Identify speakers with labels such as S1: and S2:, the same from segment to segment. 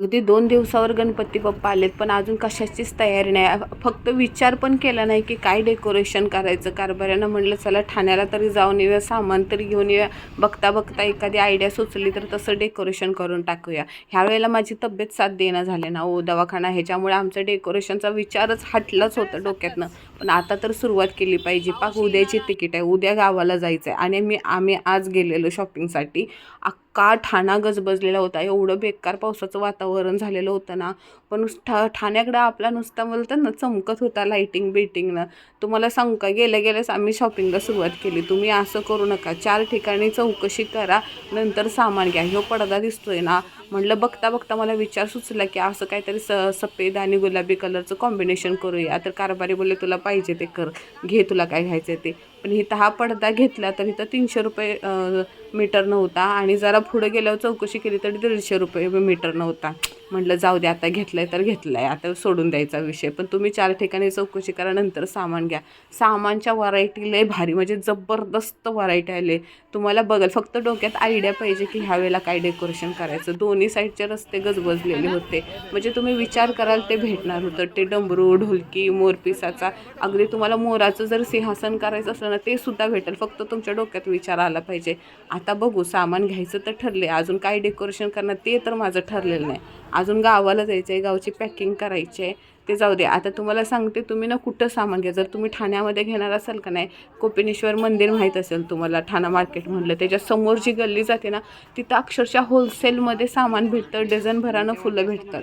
S1: अगदी दोन दिवसावर गणपती बाप्पा आलेत पण अजून कशाचीच तयारी नाही. फक्त विचार पण केला नाही की काय डेकोरेशन करायचं. कारभाऱ्यानं म्हटलं चला ठाण्याला तरी जाऊन येऊया सामान तरी घेऊन येऊया. बघता बघता एखादी आयडिया सुचली तर तसं डेकोरेशन करून टाकूया. ह्या वेळेला माझी तब्येत साथ देणं झाले ना ओ दवाखाना ह्याच्यामुळे आमचं डेकोरेशनचा विचारच हटलाच होता डोक्यातनं. पण आता तर सुरुवात केली पाहिजे. पाक उद्याची तिकीट आहे. उद्या गावाला जायचं आहे आणि मी आम्ही आज गेलेलो शॉपिंगसाठी इतका ठाणा गजबजलेला होता. एवढं बेकार पावसाचं वातावरण झालेलं होतं ना. पण ठा ठाण्याकडं आपला नुसता बोलतात ना चमकत होता लाईटिंग बिटिंगनं तुम्हाला सांगू का गेल्या गेल्याच आम्ही शॉपिंगला सुरुवात केली. तुम्ही असं करू नका. चार ठिकाणी चौकशी करा नंतर सामान घ्या. ह्यो पडदा दिसतोय ना. म्हटलं बघता बघता मला विचार सुचला की असं काहीतरी स सफेद आणि गुलाबी कलरचं कॉम्बिनेशन करूया. तर कारभारी बोलले तुला पाहिजे ते कर. घे तुला काय घ्यायचं ते. पण इथं हा पडदा घेतला तर इथं तीनशे रुपये मीटर नव्हता. आणि जरा पुढे गेल्यावर चौकशी केली तर दीडशे रुपये मीटर नव्हता. म्हटलं जाऊ दे आता घेतलं आहे तर घेतलं आहे आता सोडून द्यायचा विषय. पण तुम्ही चार ठिकाणी चौकशी करा नंतर सामान घ्या. सामानच्या व्हरायटी लय भारी म्हणजे जबरदस्त व्हरायटी आले. तुम्हाला बघल फक्त डोक्यात आयडिया पाहिजे की ह्या वेळेला काय डेकोरेशन करायचं. दोन्ही साईडचे रस्ते गजबजलेले होते. म्हणजे तुम्ही विचार कराल ते भेटणार होतं. ते डमरू ढोलकी मोरपिसाचा. अगदी तुम्हाला मोराचं जर सिंहासन करायचं असलं ना ते सुद्धा भेटेल. फक्त तुमच्या डोक्यात विचार आला पाहिजे. आता बघू सामान घ्यायचं तर ठरले अजून काय डेकोरेशन करणार ते तर माझं ठरलेलं नाही. अजून गावाला जायचं आहे गावची पॅकिंग करायची आहे ते जाऊ दे. आता तुम्हाला सांगते तुम्ही ना कुठं सामान घ्या. जर तुम्ही ठाण्यामध्ये घेणार असाल का नाही कोपिनेश्वर मंदिर माहीत असेल तुम्हाला ठाणा मार्केट म्हटलं त्याच्यासमोर जी गल्ली जाते ना तिथं अक्षरशः होलसेलमध्ये सामान भेटतं. डझनभरानं फुलं भेटतात.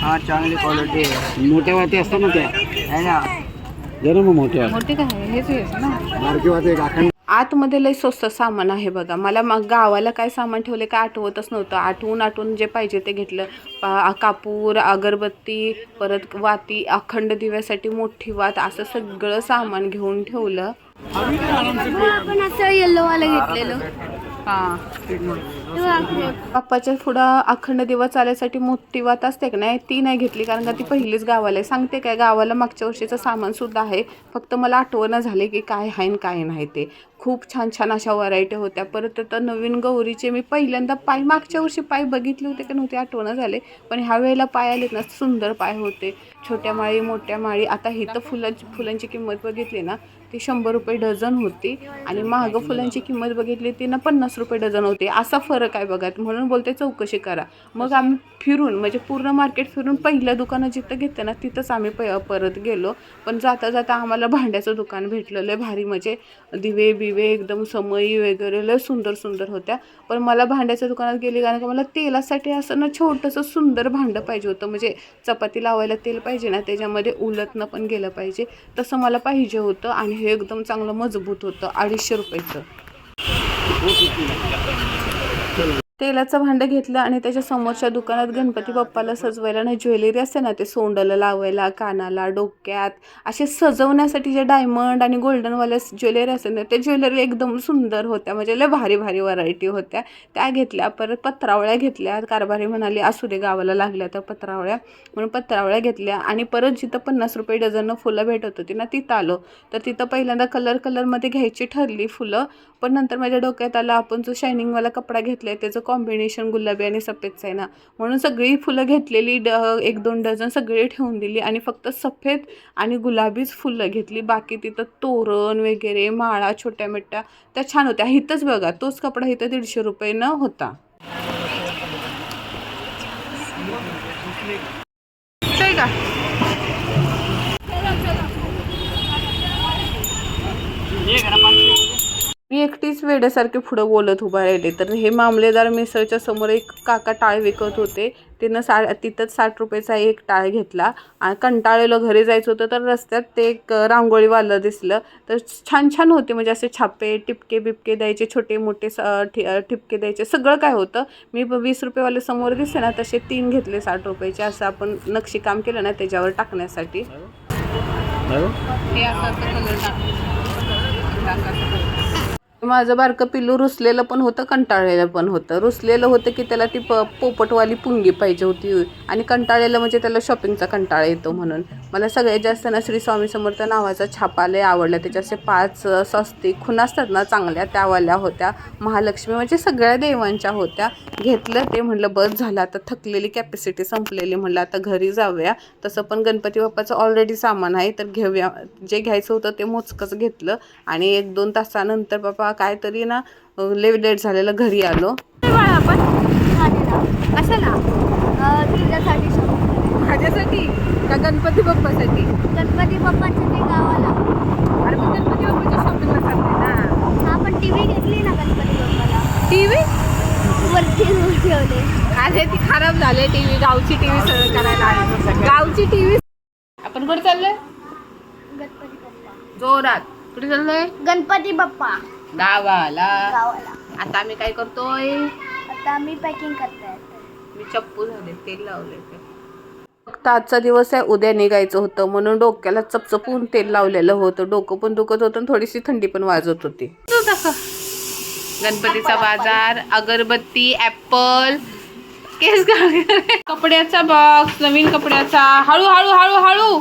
S2: हा चांगली क्वालिटी आहे. मोठ्या वाती असतात ना त्या. आहे ना? जरा मग मोठ्या
S1: मोठे काय? हेच ना.
S2: बारकी अखंड
S1: आतमध्ये लय स्वस्त सामान आहे बघा. मला मग गावाला काय सामान ठेवले काय आठवतच नव्हतं. आठवून आठवून जे पाहिजे ते घेतलं. पा कापूर अगरबत्ती परत वाती अखंड दिव्यासाठी मोठी वात असं सगळं सामान घेऊन ठेवलं.
S3: आपण असं येल्लो वाला घेतलेलं.
S1: हां. बाप्पाच्या पुढं अखंड दिवस चालायसाठी मोठी वात असते का नाही ती नाही घेतली कारण का ती पहिलीच गावाला आहे. सांगते काय गावाला मागच्या वर्षीचं सामान सुद्धा आहे. फक्त मला आठवणं झाले की काय आहे आणि काय नाही ते. खूप छान छान अशा व्हरायटी होत्या. परत आता नवीन गौरीचे मी पहिल्यांदा पाय मागच्या वर्षी पाय बघितले होते का नव्हते आठवणं झाले. पण ह्या वेळेला पाय आलेत ना सुंदर पाय होते. छोट्या माळी मोठ्या माळी. आता ही तर फुलांची फुलांची किंमत बघितली ना ती शंभर रुपये डझन होती. आणि महाग फुलांची किंमत बघितली ती ना पन्नास रुपये डझन होती. असा फरक आहे बघा. म्हणून बोलते चौकशी करा. मग आम्ही फिरून म्हणजे पूर्ण मार्केट फिरून पहिल्या दुकानं जिथं घेते ना तिथंच आम्ही प परत गेलो. पण जाता जाता आम्हाला भांड्याचं दुकान भेटलं. लय भारी म्हणजे दिवे बिवे एकदम समई वगैरे लय सुंदर सुंदर होत्या. पण मला भांड्याच्या दुकानात गेली कारण का मला तेलासाठी असं ना छोटंसं सुंदर भांडं पाहिजे होतं. म्हणजे चपाती लावायला तेल पाहिजे ना त्याच्यामध्ये उलतनं पण गेलं पाहिजे. तसं मला पाहिजे होतं. आणि हे एकदम चांगलं मजबूत होतं अडीचशे रुपयाचं तेलाचं भांडं घेतलं आणि त्याच्या समोरच्या दुकानात गणपती बाप्पाला सजवायला ना ज्वेलरी असते ना ते सोंडाला लावायला कानाला डोक्यात असे सजवण्यासाठी जे डायमंड आणि गोल्डनवाल्या ज्वेलरी असते ना त्या ज्वेलरी एकदम सुंदर होत्या. म्हणजे लय भारी भारी व्हरायटी होत्या. त्या घेतल्या परत पत्रावळ्या घेतल्या. कारभारी म्हणाली असू दे गावाला लागल्या तर पत्रावळ्या. म्हणून पत्रावळ्या घेतल्या आणि परत जिथं पन्नास रुपये डझननं फुलं भेटत होती ना तिथं आलो. तर तिथं पहिल्यांदा कलर कलरमध्ये घ्यायची ठरली फुलं पण नंतर माझ्या डोक्यात आलं आपण जो शायनिंगवाला कपडा घेतला आहे त्याचं कॉम्बिनेशन गुलाबी आणि सफेदचं आहे ना. म्हणून सगळी फुलं घेतलेली ड एक दोन डझन सगळे ठेवून दिली आणि फक्त सफेद आणि गुलाबीच फुलं घेतली. बाकी तिथं तोरण वगैरे माळा छोट्या मोठ्या त्या छान होत्या. इथंच बघा तोच कपडा इथं दीडशे रुपयेनं होता. का? मी एकटीच वेड्यासारखे पुढं बोलत उभा राहिले. तर हे मामलेदार मिसळच्या समोर एक काका टाळ विकत होते. तिनं सा तिथंच साठ रुपयाचा एक टाळ घेतला. आणि कंटाळलेलं घरी जायचं होतं तर रस्त्यात ते एक रांगोळीवालं दिसलं. तर छान छान होते. म्हणजे असे छापे टिपके बिपके द्यायचे छोटे मोठे स ठि ठिपके द्यायचे. सगळं काय होतं? मी वीस रुपयेवाले समोर दिसते ना तसे तीन घेतले साठ रुपयाचे. असं आपण नक्षीकाम केलं ना त्याच्यावर टाकण्यासाठी. हे. असं असं कलर टाक माझं बारकं पिल्लू रुसलेलं पण होतं कंटाळलेलं पण होतं. रुसलेलं होतं की त्याला ती प पोपटवाली पुंगी पाहिजे होती. आणि कंटाळलेलं म्हणजे त्याला शॉपिंगचा कंटाळा येतो म्हणून. मला सगळ्यात जास्त ना श्री स्वामी समर्थ नावाचा छापा लय आवडला. त्याच्या असे पाच स्वस्ती स्वस्तिक खुणा असतात ना चांगल्या त्यावाल्या होत्या. महालक्ष्मी म्हणजे सगळ्या देवांच्या होत्या. घेतलं ते म्हणलं बस झालं. आता थकलेली कॅपॅसिटी संपलेली म्हणलं आता घरी जाऊया. तसं पण गणपती बाप्पाचं ऑलरेडी सामान आहे तर घेऊया. जे घ्यायचं होतं ते मोजकंच घेतलं. आणि एक दोन तासानंतर बाबा काहीतरी ना लय लेट झालेलं घरी आलो. आपण कशाला?
S3: तुझ्यासाठी
S1: माझ्यासाठी? का गणपती बाप्पासाठी?
S3: गणपती बाप्पाच्या ते गावाला.
S1: अरे मग गणपती बाप्पाच्या शॉपिंगला चालते ना.
S3: हा पण टीव्ही घेतली ना गणपती बाप्पाला.
S1: टी व्ही
S3: वरती ठेवले.
S1: अरे ती खराब झाले टीव्ही गावची टीव्ही सगळं करायला आली. गावची टीव्ही आपण कुठे चाललोय?
S3: गणपती बाप्पा.
S1: जोरात. कुठे चाललोय?
S3: गणपती बाप्पा.
S1: गावाला.
S3: गावाला.
S1: आता आम्ही काय करतोय?
S3: आता आम्ही पॅकिंग करतोय.
S1: मी चप्पू झाले तेल लावले ते फक्त आजचा दिवस आहे उद्या निघायचं होतं. म्हणून डोक्याला चपचपून तेल लावलेलं होतं. डोकं पण दुखत होतं आणि थोडीशी थंडी पण वाजत होती. गणपतीचा बाजार अगरबत्ती ऍपल केस घाल- कपड्याचा बॉक्स नवीन कपड्याचा. हळू हळू हळू हळू.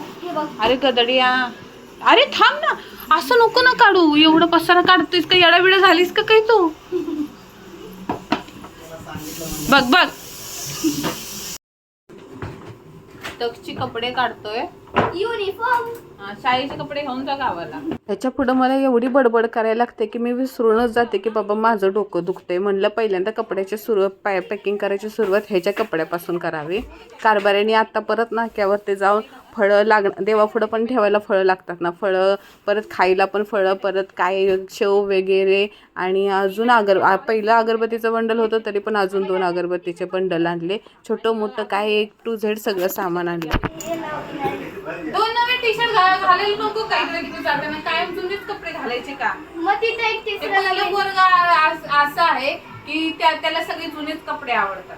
S1: अरे गदडिया. अरे थांब ना. असं नको ना काढू. एवढं पसारा काढतोयस का? येडाबिडा झालीस का काही तू? बघ बघ. तक्षी कपडे काढतोय.
S3: युनिफॉर्म
S1: हा, शाळेचे कपडे घेऊन जा गावाला. त्याच्या पुढं मला एवढी बडबड करायला लागते की मी विसरूनच जाते की बाबा माझं डोकं दुखतंय म्हणलं पहिल्यांदा कपड्याची सुरुवात पाय पॅकिंग करायची सुरुवात ह्याच्या कपड्यापासून करावी. कारभाऱ्याने आता परत नाक्यावरती जाऊन फळं लाग देवापुढं पण ठेवायला फळं लागतात ना. फळं परत खायला पण फळं परत काय शेव वगैरे आणि अजून अगर पहिलं अगरबत्तीचं बंडल होतं तरी पण अजून दोन अगरबत्तीचे बंडल आणले. छोटं मोठं काय एक टू झेड सगळं सामान आणलं. दोन नवे टी शर्ट घालायला नको काही तिथे जाताना कायम जुनेच कपडे घालायचे का?
S3: मग तिथे एक
S1: ते
S3: तिसरं नवीन
S1: पोरगा असं आहे की त्या त्याला सगळे जुनेच कपडे आवडतात.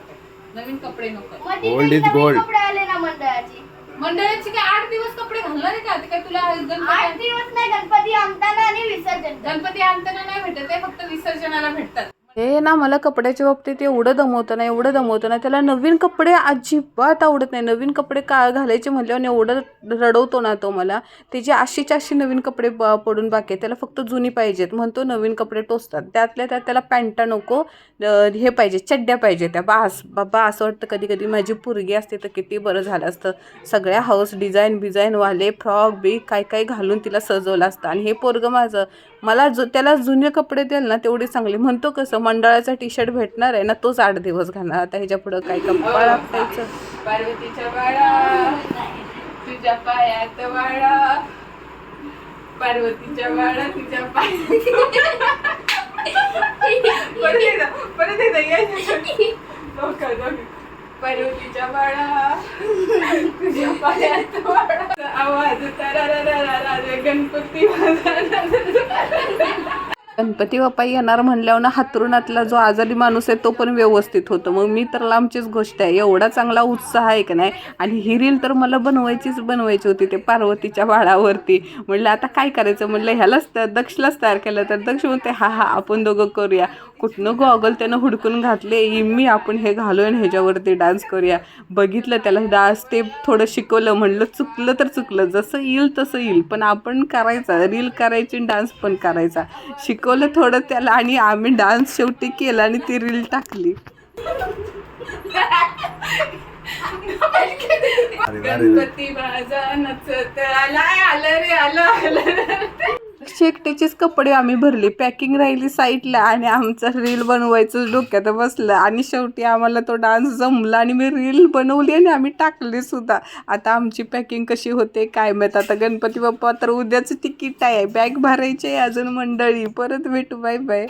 S1: नवीन कपडे नको.
S3: मग तिथे
S2: Gold is
S3: नवीन
S2: gold.
S3: कपडे आले ना मंडळाचे.
S1: मंडळाची काय आठ दिवस कपडे घालणार आहे का? ते काय तुला
S3: आठ
S1: गणपती
S3: दिवस नाही गणपती आणताना आणि विसर्जन.
S1: गणपती आणताना नाही भेटत आहे फक्त विसर्जनाला भेटतात. हे ना मला कपड्याच्या बाबतीत एवढं दमवतं ना एवढं दमवतं ना त्याला नवीन कपडे अजिबात आवडत नाही. नवीन कपडे का घालायचे म्हटल्यावर एवढं रडवतो ना तो मला. त्याची अशीच्या अशी नवीन कपडे ब- पडून बाकी त्याला फक्त जुनी पाहिजेत. म्हणतो नवीन कपडे टोचतात. त्यातल्या त्यात त्याला पॅन्टा नको हे पाहिजे चड्ड्या पाहिजे त्या बास बाबा असं वाटतं कधी कधी माझी पुरगी असते तर किती बरं झालं असतं. सगळ्या हाऊस डिझाईन बिझाईनवाले फ्रॉक बी काय काय घालून तिला सजवलं असतं. आणि हे पोरगं माझं मला जो त्याला जुने कपडे द्याल ना तेवढे चांगले. म्हणतो कसं मंडळाचा टी शर्ट भेटणार आहे ना तोच आठ दिवस घालणार. आता ह्याच्या पुढं काय कप्पा लागतायचं पार्वतीच्या बाळा तुझ्या पायात वाडा पार्वतीच्या बाळा तुझ्या परत एकदा परत एकदा ये. डोकं, डोकं. पार्वतीच्या बाळा तुझ्या पायात वाळा. आवाज गणपती गणपती बाप्पा येणार म्हणल्यावर ना हातरुणातला जो आजारी माणूस आहे तो पण व्यवस्थित होतो. मग मी तर लांबचीच गोष्ट आहे. एवढा चांगला उत्साह आहे का नाही? आणि ही रील तर मला बनवायचीच बनवायची होती ते पार्वतीच्या बाळावरती. म्हणलं आता काय करायचं? म्हणलं ह्यालाच तर दक्षलाच तयार केलं तर दक्ष म्हणते हा हा आपण दोघं करूया. कुठनं गॉगल त्यानं हुडकून घातले इम्मी आपण हे घालूया आणि ह्याच्यावरती डान्स करूया. बघितलं त्याला डान्स ते थोडं शिकवलं म्हणलं चुकलं तर चुकलं जसं येईल तसं येईल. पण आपण करायचा रील करायची डान्स पण करायचा. शिकवलं थोडं त्याला आणि आम्ही डान्स शेवटी केला आणि ती रील टाकली. गणपती माझा नचत आला आलं रे आलं आलं. एकट्याचेच कपडे आम्ही भरले. पॅकिंग राहिली साईडला आणि आमचं रील बनवायचं डोक्यात बसलं. आणि शेवटी आम्हाला तो डान्स जमला आणि मी रील बनवली आणि आम्ही टाकली सुद्धा. आता आमची पॅकिंग कशी होते काय माहीत? आता गणपती बाप्पा तर उद्याचं तिकीट आहे. बॅग भरायची आहे अजून मंडळी. परत भेटू. Bye bye